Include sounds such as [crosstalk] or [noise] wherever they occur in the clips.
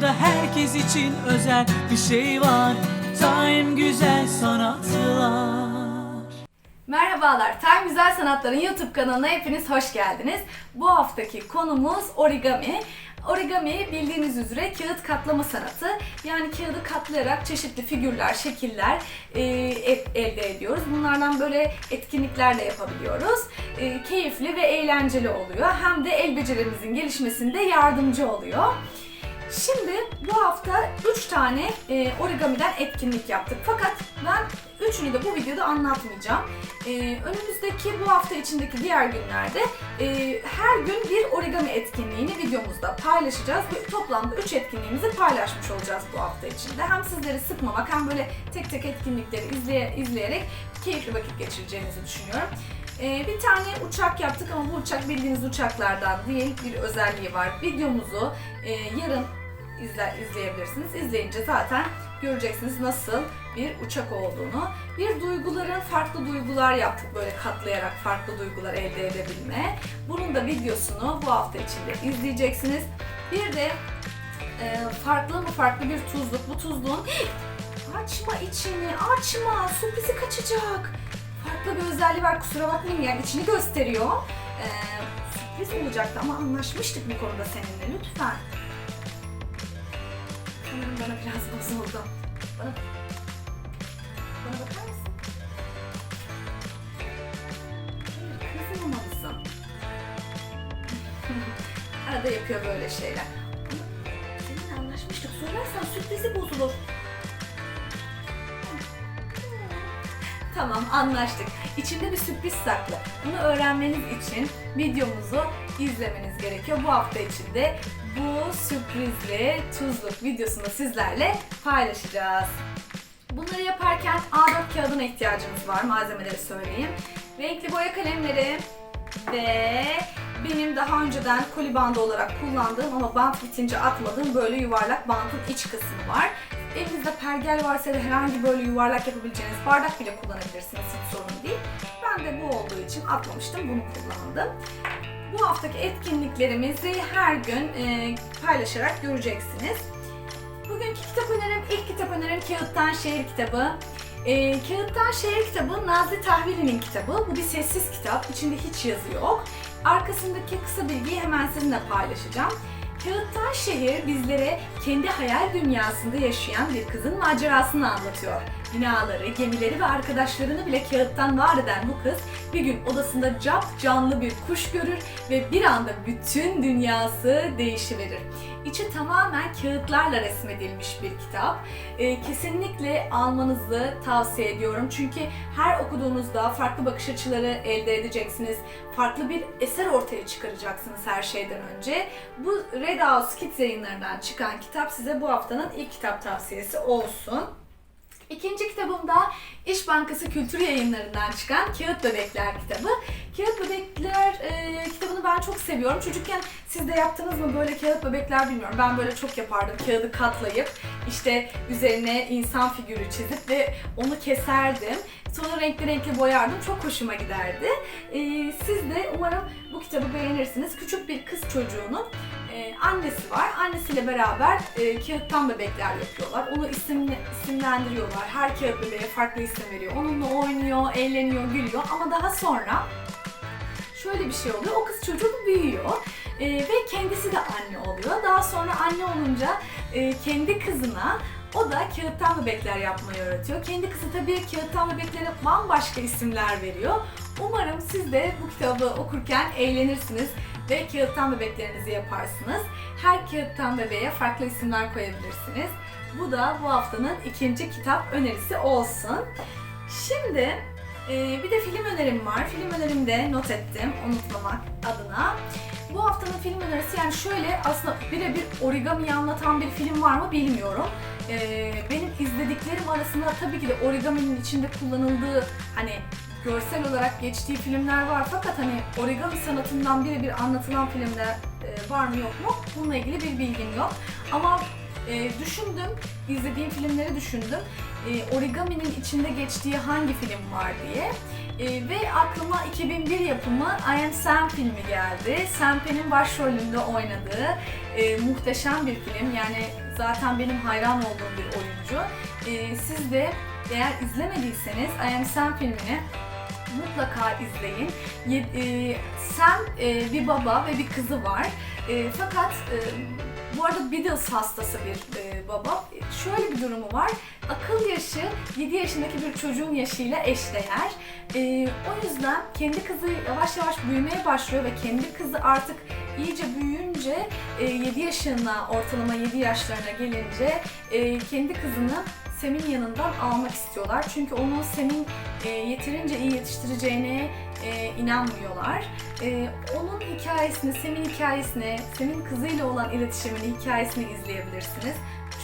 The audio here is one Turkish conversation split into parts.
burada herkes için özel bir şey var Time Güzel Sanatlar Merhabalar, Time Güzel Sanatlar'ın YouTube kanalına hepiniz hoş geldiniz. Bu haftaki konumuz origami. Origami bildiğiniz üzere kağıt katlama sanatı. Yani kağıdı katlayarak çeşitli figürler, şekiller e, e- elde ediyoruz. Bunlardan böyle etkinlikler de yapabiliyoruz. E, keyifli ve eğlenceli oluyor. Hem de el becerimizin gelişmesinde yardımcı oluyor. Şimdi bu hafta 3 tane e, origamiden etkinlik yaptık. Fakat ben üçünü de bu videoda anlatmayacağım. E, önümüzdeki bu hafta içindeki diğer günlerde e, her gün bir origami etkinliğini videomuzda paylaşacağız. Ve toplamda 3 etkinliğimizi paylaşmış olacağız bu hafta içinde. Hem sizleri sıkmamak hem böyle tek tek etkinlikleri izleye, izleyerek keyifli vakit geçireceğinizi düşünüyorum. Ee, bir tane uçak yaptık ama bu uçak bildiğiniz uçaklardan değil bir özelliği var. Videomuzu e, yarın izle, izleyebilirsiniz. İzleyince zaten göreceksiniz nasıl bir uçak olduğunu. Bir duyguların farklı duygular yaptık böyle katlayarak farklı duygular elde edebilme. Bunun da videosunu bu hafta içinde izleyeceksiniz. Bir de e, farklı mı farklı bir tuzluk. Bu tuzluğun [gasps] açma içini açma sürprizi kaçacak. Farklı bir özelliği var kusura bakmayın yani içini gösteriyor. E, sürpriz olacaktı ama anlaşmıştık bu konuda seninle lütfen. Sanırım bana biraz bozuldu. Bana, bana bakar mısın? Kızmamalısın. [laughs] Arada yapıyor böyle şeyler. Seninle anlaşmıştık. Söylersen sürprizi bozulur. Tamam anlaştık. İçinde bir sürpriz saklı. Bunu öğrenmeniz için videomuzu izlemeniz gerekiyor. Bu hafta içinde bu sürprizli tuzluk videosunu sizlerle paylaşacağız. Bunları yaparken A4 kağıdına ihtiyacımız var. Malzemeleri söyleyeyim. Renkli boya kalemleri ve benim daha önceden koli bandı olarak kullandığım ama bant bitince atmadığım böyle yuvarlak bantın iç kısmı var. Elinizde pergel varsa da herhangi böyle yuvarlak yapabileceğiniz bardak bile kullanabilirsiniz hiç sorun değil. Ben de bu olduğu için atmamıştım bunu kullandım. Bu haftaki etkinliklerimizi her gün e, paylaşarak göreceksiniz. Bugünkü kitap önerim, ilk kitap önerim Kağıttan Şehir kitabı. E, Kağıttan Şehir kitabı Nazlı Tahvili'nin kitabı. Bu bir sessiz kitap. İçinde hiç yazı yok. Arkasındaki kısa bilgiyi hemen sizinle paylaşacağım. Kağıttan Şehir bizlere kendi hayal dünyasında yaşayan bir kızın macerasını anlatıyor. Binaları, gemileri ve arkadaşlarını bile kağıttan var eden bu kız bir gün odasında cap canlı bir kuş görür ve bir anda bütün dünyası değişiverir. İçi tamamen kağıtlarla resmedilmiş bir kitap. Ee, kesinlikle almanızı tavsiye ediyorum. Çünkü her okuduğunuzda farklı bakış açıları elde edeceksiniz. Farklı bir eser ortaya çıkaracaksınız her şeyden önce. Bu Red House Kids yayınlarından çıkan kitap size bu haftanın ilk kitap tavsiyesi olsun. İkinci kitabım da İş Bankası Kültür Yayınları'ndan çıkan Kağıt Bebekler kitabı. Kağıt Bebekler e, kitabını ben çok seviyorum. Çocukken siz de yaptınız mı böyle kağıt bebekler bilmiyorum. Ben böyle çok yapardım. Kağıdı katlayıp işte üzerine insan figürü çizip ve onu keserdim. Sonra renkli renkli boyardım. Çok hoşuma giderdi. E, siz de umarım bu kitabı beğenirsiniz. Küçük bir kız çocuğunun e, annesi var. Annesiyle beraber e, kağıttan bebekler yapıyorlar. Onu isimli, isimlendiriyorlar. Her kağıt bebeğe farklı isim veriyor. Onunla oynuyor, eğleniyor, gülüyor. Ama daha sonra şöyle bir şey oluyor. O kız çocuğu büyüyor. E, ve kendisi de anne oluyor. Daha sonra anne olunca e, kendi kızına o da kağıttan bebekler yapmayı öğretiyor. Kendi kızı tabii kağıttan bebeklere bambaşka isimler veriyor. Umarım siz de bu kitabı okurken eğlenirsiniz ve kağıttan bebeklerinizi yaparsınız. Her kağıttan bebeğe farklı isimler koyabilirsiniz. Bu da bu haftanın ikinci kitap önerisi olsun. Şimdi e, bir de film önerim var. Film önerimde not ettim unutmamak adına. Bu haftanın film önerisi yani şöyle aslında birebir origamiyi anlatan bir film var mı bilmiyorum. Ee, benim izlediklerim arasında tabii ki de origaminin içinde kullanıldığı hani görsel olarak geçtiği filmler var fakat hani origami sanatından birebir anlatılan filmler e, var mı yok mu bununla ilgili bir bilgim yok. Ama e, düşündüm, izlediğim filmleri düşündüm. E, origaminin içinde geçtiği hangi film var diye. Ee, ve aklıma 2001 yapımı I Am Sam filmi geldi. Sam Penn'in başrolünde oynadığı e, muhteşem bir film. Yani zaten benim hayran olduğum bir oyuncu. Ee, siz de eğer izlemediyseniz I Am Sam filmini mutlaka izleyin. E, Sam e, bir baba ve bir kızı var. E, fakat e, bu arada Beatles hastası bir e, baba. Şöyle bir durumu var. Akıl yaşı 7 yaşındaki bir çocuğun yaşıyla eşdeğer. E, o yüzden kendi kızı yavaş yavaş büyümeye başlıyor ve kendi kızı artık iyice büyüyünce e, 7 yaşına ortalama 7 yaşlarına gelince e, kendi kızını Sem'in yanından almak istiyorlar. Çünkü onu Sem'in e, yeterince iyi yetiştireceğine e, inanmıyorlar. E, onun hikayesini, Sem'in hikayesini, Sem'in kızıyla olan iletişimini, hikayesini izleyebilirsiniz.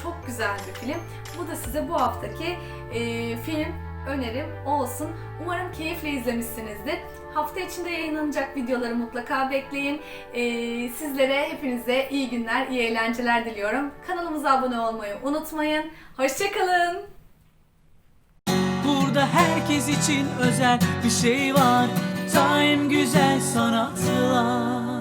Çok güzel bir film. Bu da size bu haftaki e, film önerim olsun. Umarım keyifle izlemişsinizdir. Hafta içinde yayınlanacak videoları mutlaka bekleyin. Ee, sizlere hepinize iyi günler, iyi eğlenceler diliyorum. Kanalımıza abone olmayı unutmayın. Hoşçakalın. Burada herkes için özel bir şey var. Time güzel sanatlar.